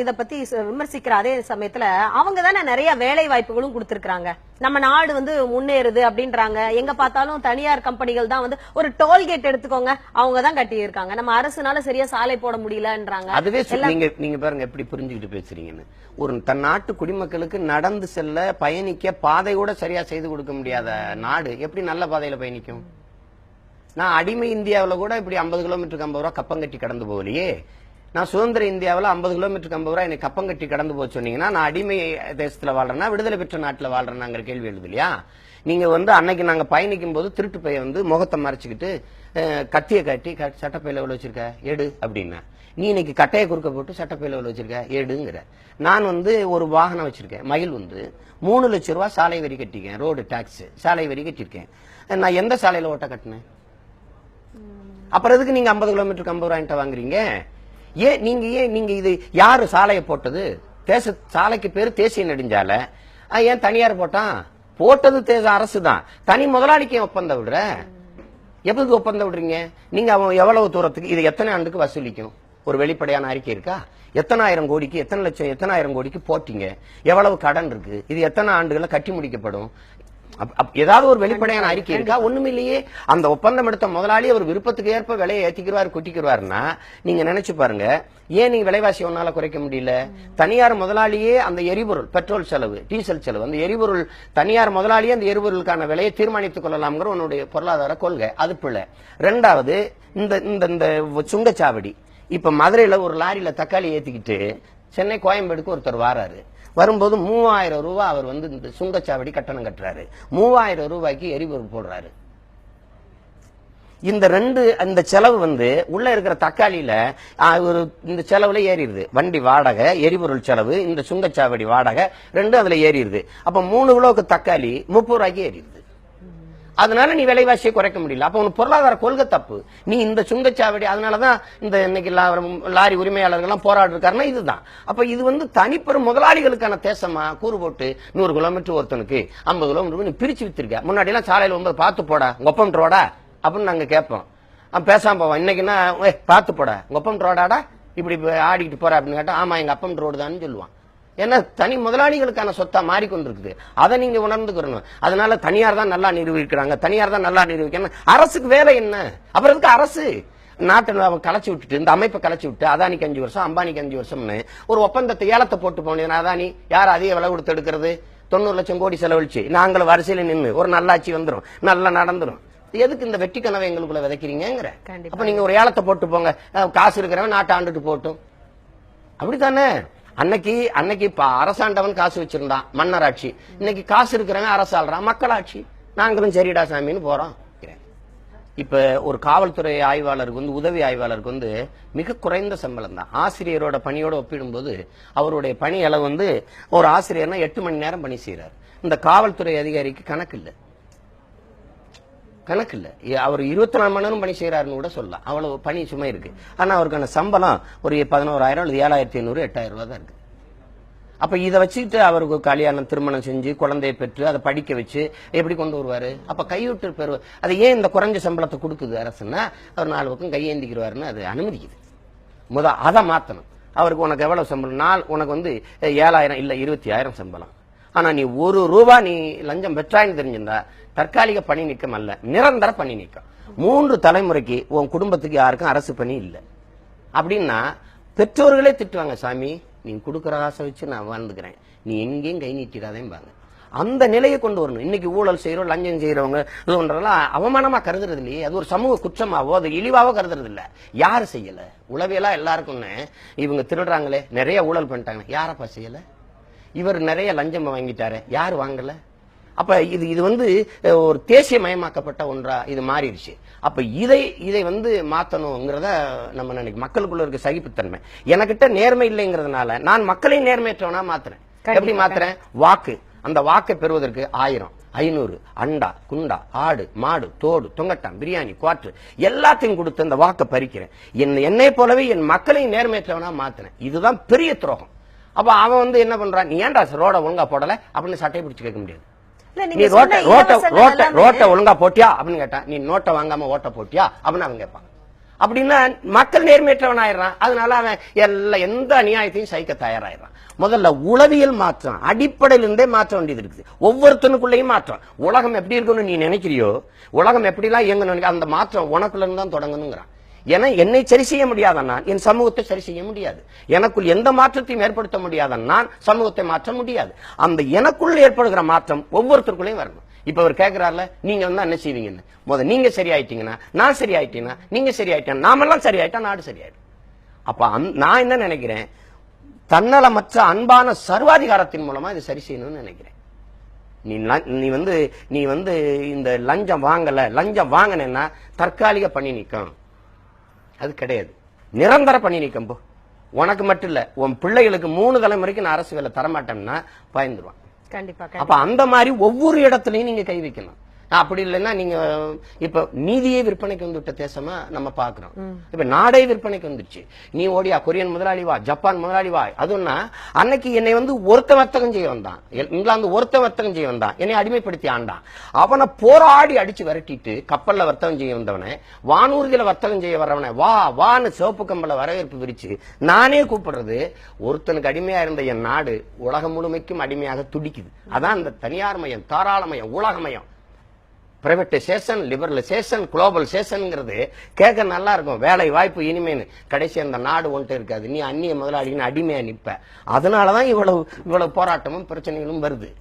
இத பத்தி விமர்சிக்கிற அதே சமயத்துல அவங்க தானே நிறைய வேலை வாய்ப்புகளும் கொடுத்திருக்காங்க நம்ம நாடு வந்து முன்னேறுது அப்படின்றாங்க. எங்க பார்த்தாலும் தனியார் கம்பெனிகள் தான் வந்து ஒரு டோல்கேட் எடுத்துக்கோங்க அவங்க தான் கட்டி இருக்காங்க நம்ம அரசுனால சரியா சாலை போட முடியலன்றாங்க. அதுவே நீங்க நீங்க பாருங்க எப்படி புரிஞ்சுக்கிட்டு பேசுறீங்கன்னு. ஒரு தன் நாட்டு குடிமக்களுக்கு நடந்து செல்ல பயணிக்க பாதை கூட சரியா செய்து கொடுக்க முடியாத நாடு எப்படி நல்ல பாதையில பயணிக்கும்? நான் அடிமை இந்தியாவுல கூட இப்படி ஐம்பது கிலோமீட்டருக்கு ஐம்பது ரூபா கப்பங்கட்டி கடந்து போகலையே. நான் சுதந்திர இந்தியாவில் ஐம்பது கிலோமீட்டருக்கு ஐம்பது ரூபா எனக்கு கப்பங்கட்டி கடந்து போச்சு சொன்னீங்கன்னா நான் அடிமை தேசத்தில் வாழ்றேன்னா விடுதலை பெற்ற நாட்டில் வாழ்றேனாங்கிற கேள்வி எழுது இல்லையா? நீங்கள் வந்து அன்னைக்கு நாங்கள் பயணிக்கும் போது திருட்டு பைய வந்து முகத்தை மறைச்சிக்கிட்டு கத்தியை கட்டி கட் சட்டப்பையில எவ்வளவு வச்சிருக்க? எடு அப்படின்னா. நீ இன்னைக்கு கட்டையை குறுக்க போட்டு சட்டப்பையில் எவ்வளோ வச்சிருக்க? எடுங்கிற. நான் வந்து ஒரு வாகனம் வச்சிருக்கேன் மயில் வந்து மூணு லட்ச ரூபா சாலை வரி கட்டிருக்கேன் ரோடு டாக்ஸ் சாலை வரி கட்டியிருக்கேன். நான் எந்த சாலையில் ஓட்ட கட்டினேன்? அப்புறம் எதுக்கு நீங்கள் ஐம்பது கிலோமீட்டருக்கு ஐம்பது ரூபாய்ட்ட வாங்குறீங்க? ஏன் நீங்க ஏன் நீங்க இது யாரு சாலையை போட்டது? தேச சாலைக்கு பேர் தேசிய நெடுஞ்சாலை. ஏன் தனியார் போட்டான்? போட்டது தேச அரசு தான் தனி முதலாளிக்கு ஒப்பந்தம் விடுற? எப்போது ஒப்பந்தம் விடுறீங்க? நீங்க அவன் எவ்வளவு தூரத்துக்கு இது எத்தனை ஆண்டுக்கு வசூலிக்கும்? ஒரு வெளிப்படையான அறிக்கை இருக்கா? எத்தனை ஆயிரம் கோடிக்கு எத்தனை லட்சம் எத்தனை ஆயிரம் கோடிக்கு போட்டீங்க? எவ்வளவு கடன் இருக்கு? இது எத்தனை ஆண்டுகளில் கட்டி முடிக்கப்படும்? ஏதாவது ஒரு வெளிப்படையான அறிக்கை இருக்கா? ஒண்ணுமே இல்லையே அந்த ஒப்பந்தம் எடுத்த முதலாளி அவர் விருப்பத்துக்கு ஏற்ப விலையை ஏத்திக்கிறாரு கொட்டிக்கிறாருன்னா நீங்க நினைச்சு பாருங்க. ஏன் நீங்க விலைவாசி ஒன்னால குறைக்க முடியல? தனியார் முதலாளியே அந்த எரிபொருள் பெட்ரோல் செலவு டீசல் செலவு அந்த எரிபொருள் தனியார் முதலாளியே அந்த எரிபொருளுக்கான விலையை தீர்மானித்துக் கொள்ளலாம்ங்கிற உன்னுடைய பொருளாதார கொள்கை. அது பிள்ளை ரெண்டாவது இந்த இந்த இந்த சுங்கச்சாவடி இப்ப மதுரையில ஒரு லாரியில தக்காளி ஏத்திக்கிட்டு சென்னை கோயம்பேடுக்கு ஒருத்தர் வாராரு. வரும்போது மூவாயிரம் ரூபாய் அவர் வந்து இந்த சுங்கச்சாவடி கட்டணம் கட்டுறாரு. மூவாயிரம் ரூபாய்க்கு எரிபொருள் போடுறாரு. இந்த ரெண்டு அந்த செலவு வந்து உள்ள இருக்கிற தக்காளியில ஒரு இந்த செலவுல ஏறிடுது. வண்டி வாடகை எரிபொருள் செலவு இந்த சுங்கச்சாவடி வாடகை ரெண்டும் அதுல ஏறிடுது. அப்ப மூணு கிலோவுக்கு தக்காளி முப்பது ரூபாய்க்கு ஏறிடுது. அதனால நீ விலைவாசியை குறைக்க முடியல. அப்போ உனக்கு பொருளாதார கொள்கை தப்பு. நீ இந்த சுங்கச்சாவடி அதனாலதான் இந்த இன்னைக்கு லா- லாரி உரிமையாளர்கள்லாம் போராடுறாருன்னா இதுதான். அப்போ இது வந்து தனிப்பெரும் முதலாளிகளுக்கான தேசமா? கூறு போட்டு நூறு கிலோமீட்டர் ஒருத்தனுக்கு ஐம்பது கிலோமீட்டர் நீ பிரிச்சு வித்திருக்க. முன்னாடிலாம் சாலையில் சாலையில ஒன்பது பார்த்து போடா. ஒப்பம் ரோடா அப்படின்னு நாங்கள் கேட்போம். பேசாம போவோம். இன்னைக்குன்னா பார்த்து போடா. ஒப்பம் ரோடாடா இப்படி ஆடிக்கிட்டு போற அப்படின்னு கேட்டால் ஆமா எங்க அப்பம் ரோடு தான் சொல்லுவான். ஏன்னா தனி முதலாளிகளுக்கான சொத்தா மாறிக்கொண்டிருக்குது. அதை நீங்க உணர்ந்துக்கிறணும் அதனால தனியார் தான் நல்லா நிரூபிக்கிறாங்க. தனியார் தான் நல்லா நிரூபிக்கணும். அரசுக்கு வேலை என்ன? அப்புறம் எதுக்கு அரசு? நாட்டை கலைச்சு விட்டுட்டு இந்த அமைப்பை கலைச்சு விட்டு அதானிக்கு அஞ்சு வருஷம் அம்பானிக்கு அஞ்சு வருஷம்னு ஒரு ஒப்பந்தத்தை ஏலத்தை போட்டு போனேன். அதானி யார் அதிக விலை கொடுத்து எடுக்கிறது? தொண்ணூறு லட்சம் கோடி செலவழிச்சு. நாங்களும் வரிசையில நின்று ஒரு நல்லாட்சி வந்துரும். நல்லா நடந்துரும். எதுக்கு இந்த வெற்றி கனவை எங்களுக்குள்ள விதைக்கிறீங்கிற. அப்ப நீங்க ஒரு ஏலத்தை போட்டு போங்க. காசு இருக்கிறவன் நாட்டை ஆண்டுட்டு போட்டும். அப்படித்தானே? அன்னைக்கு அன்னைக்கு இப்ப அரசாண்டவன் காசு வச்சிருந்தான் மன்னராட்சி. இன்னைக்கு காசு இருக்கிறவன் அரசாள்றான் மக்களாட்சி. நாங்களும் சரிடா சாமின்னு போறோம் இப்ப ஒரு காவல்துறை ஆய்வாளருக்கு வந்து உதவி ஆய்வாளருக்கு வந்து மிக குறைந்த சம்பளம் தான். ஆசிரியரோட பணியோட ஒப்பிடும்போது அவருடைய பணி அளவு வந்து ஒரு ஆசிரியர்னா எட்டு மணி நேரம் பணி செய்யறாரு இந்த காவல்துறை அதிகாரிக்கு கணக்கு இல்லை. கணக்கு இல்லை அவர் இருபத்தி நாலு மணி நேரம் பணி செய்கிறாருன்னு கூட சொல்லலாம். அவ்வளோ பணி சுமை இருக்குது ஆனால் அவருக்கான சம்பளம் ஒரு பதினோராயிரம் அல்லது ஏழாயிரத்தி ஐநூறு எட்டாயிரம் ரூபா தான் இருக்குது அப்போ இதை வச்சுக்கிட்டு அவருக்கு கல்யாணம் திருமணம் செஞ்சு குழந்தையை பெற்று அதை படிக்க வச்சு எப்படி கொண்டு வருவார்? அப்போ கைவிட்டு பெறுவ அதை ஏன் இந்த குறைஞ்ச சம்பளத்தை கொடுக்குது அரசுன்னா அவர் நாலு பக்கம் கையேந்திக்கிறாருன்னு அது அனுமதிக்குது. முத அதை மாற்றணும் அவருக்கு உனக்கு எவ்வளோ சம்பளம்? நாள் உனக்கு வந்து ஏழாயிரம் இல்லை இருபத்தி ஆயிரம் சம்பளம். ஆனால் நீ ஒரு ரூபா நீ லஞ்சம் பெற்றாய்ன்னு தெரிஞ்சிருந்தா தற்காலிக பணி நீக்கம் அல்ல நிரந்தர பணி நீக்கம். மூன்று தலைமுறைக்கு உன் குடும்பத்துக்கு யாருக்கும் அரசு பணி இல்லை. அப்படின்னா பெற்றோர்களே திட்டுவாங்க சாமி நீ கொடுக்குற ஆசை வச்சு நான் வாழ்ந்துக்கிறேன். நீ எங்கேயும் கை நீட்டிடாதேம்பாங்க. அந்த நிலையை கொண்டு வரணும். இன்னைக்கு ஊழல் செய்கிறோம் லஞ்சம் செய்கிறவங்க இது ஒன்றெல்லாம் அவமானமாக கருதுறது இல்லையே அது ஒரு சமூக குற்றமாவோ அது இழிவாவோ கருதுறது இல்லை யார் செய்யலை? உளவியலாக எல்லாருக்கும்னு இவங்க திருடுறாங்களே நிறைய ஊழல் பண்ணிட்டாங்க யாரப்பா செய்யலை? இவர் நிறைய லஞ்சம் வாங்கிட்டாரு. யார் வாங்கலை? அப்ப இது இது வந்து ஒரு தேசிய மயமாக்கப்பட்ட ஒன்றா இது மாறிடுச்சு. அப்ப இதை இதை வந்து மாத்தணுங்கிறத நம்ம நினைக்க மக்களுக்குள்ள இருக்க சகிப்புத்தன்மை. எனக்கிட்ட நேர்மை இல்லைங்கிறதுனால நான் மக்களையும் நேர்மையற்றவனா மாத்துறேன். எப்படி மாத்துறேன்? வாக்கு. அந்த வாக்கை பெறுவதற்கு ஆயிரம் ஐநூறு அண்டா குண்டா ஆடு மாடு தோடு தொங்கட்டான் பிரியாணி குவாற்று எல்லாத்தையும் கொடுத்து அந்த வாக்கை பறிக்கிறேன். என் என்னை போலவே என் மக்களையும் நேர்மையற்றவனா மாத்தினேன் இதுதான் பெரிய துரோகம். அப்ப அவன் வந்து என்ன பண்றான்? நீ ஏன்டா ரோட ஒழுங்கா போடல? அப்படின்னு சட்டையை பிடிச்சு கேட்க முடியாது. நீ ரோட்ட ரோட்ட ரோட்ட ரோட்ட ஒழுங்கா போட்டியா? அப்படின்னு கேட்டான். நீ நோட்டை வாங்காம ஓட்ட போட்டியா? அப்படின்னு அவன் கேட்பான். அப்படின்னா மக்கள் நேர்மையற்றவன் ஆயிடுறான் அதனால அவன் எல்லா எந்த அநியாயத்தையும் சகிக்க தயாராயிடுறான். முதல்ல உளவியல் மாற்றம் அடிப்படையில இருந்தே மாற்ற வேண்டியது இருக்குது. ஒவ்வொருத்தனுக்குள்ளேயும் மாற்றம். உலகம் எப்படி இருக்கணும்னு நீ நினைக்கிறியோ? உலகம் எப்படிலாம் இயங்கணும் அந்த மாற்றம் உனக்குள்ள இருந்து தான் தொடங்கணுங்கிறான். என என்னை சரி செய்ய முடியாத நான் என் சமூகத்தை சரி செய்ய முடியாது. எனக்குள் எந்த மாற்றத்தையும் ஏற்படுத்த முடியாத நான் சமூகத்தை மாற்ற முடியாது. அந்த எனக்குள் ஏற்படுகிற மாற்றம் ஒவ்வொருத்தருக்குள்ளேயும் வரணும் இப்ப அவர் கேட்கிறாருல நீங்க வந்து என்ன செய்வீங்கன்னு. முத நீங்க சரியாயிட்டீங்கன்னா நான் சரியாயிட்டீங்கன்னா நீங்க சரியாயிட்டேன் நாமெல்லாம் சரியாயிட்டா நாடு சரியாயிடும். அப்ப நான் என்ன நினைக்கிறேன்? தன்னலமற்ற அன்பான சர்வாதிகாரத்தின் மூலமா இதை சரி செய்யணும்னு நினைக்கிறேன். நீ நீ வந்து நீ வந்து இந்த லஞ்சம் வாங்கல லஞ்சம் வாங்கினேன்னா தற்காலிக பண்ணி நிற்கும் அது கிடையாது. நிரந்தர பணி நீக்கம் போ உனக்கு மட்டும் இல்ல உன் பிள்ளைகளுக்கு மூணு தலைமுறைக்கு நான் அரசு வேலை தரமாட்டேன்னா பயந்துருவான். கண்டிப்பா அப்ப அந்த மாதிரி ஒவ்வொரு இடத்துலயும் நீங்க கை வைக்கணும். அப்படி இல்லைன்னா நீங்க இப்ப நீதியே விற்பனைக்கு வந்துவிட்ட தேசமா நம்ம பாக்குறோம் இப்ப நாடே விற்பனைக்கு வந்துருச்சு நீ ஓடியா கொரியன் முதலாளி வா ஜப்பான் முதலாளி வா. அதுன்னா அன்னைக்கு என்னை வந்து ஒருத்த வர்த்தகம் செய்ய வந்தான். இங்கிலாந்து ஒருத்த வர்த்தகம் செய்ய வந்தான். என்னை அடிமைப்படுத்தி ஆண்டான். அவனை போராடி அடிச்சு விரட்டிட்டு கப்பல்ல வர்த்தகம் செய்ய வந்தவனை வானூர்தியில வர்த்தகம் செய்ய வர்றவனை வா வான்னு சிவப்பு கம்பல வரவேற்பு விரிச்சு நானே கூப்பிடுறது ஒருத்தனுக்கு அடிமையா இருந்த என் நாடு உலகம் முழுமைக்கும் அடிமையாக துடிக்குது. அதான் இந்த தனியார் மயம் தாராளமயம் உலகமயம் பிரைவேட்டைசேஷன் லிபரலைசேஷன் குளோபலைசேஷனுங்கிறது கேட்க நல்லா இருக்கும். வேலை வாய்ப்பு இனிமேன்னு. கடைசி அந்த நாடு ஒன்ட்டு இருக்காது. நீ அந்நிய முதலாளின்னு அடிமையா நிப்ப. அதனாலதான் இவ்வளவு இவ்வளவு போராட்டமும் பிரச்சனைகளும் வருது.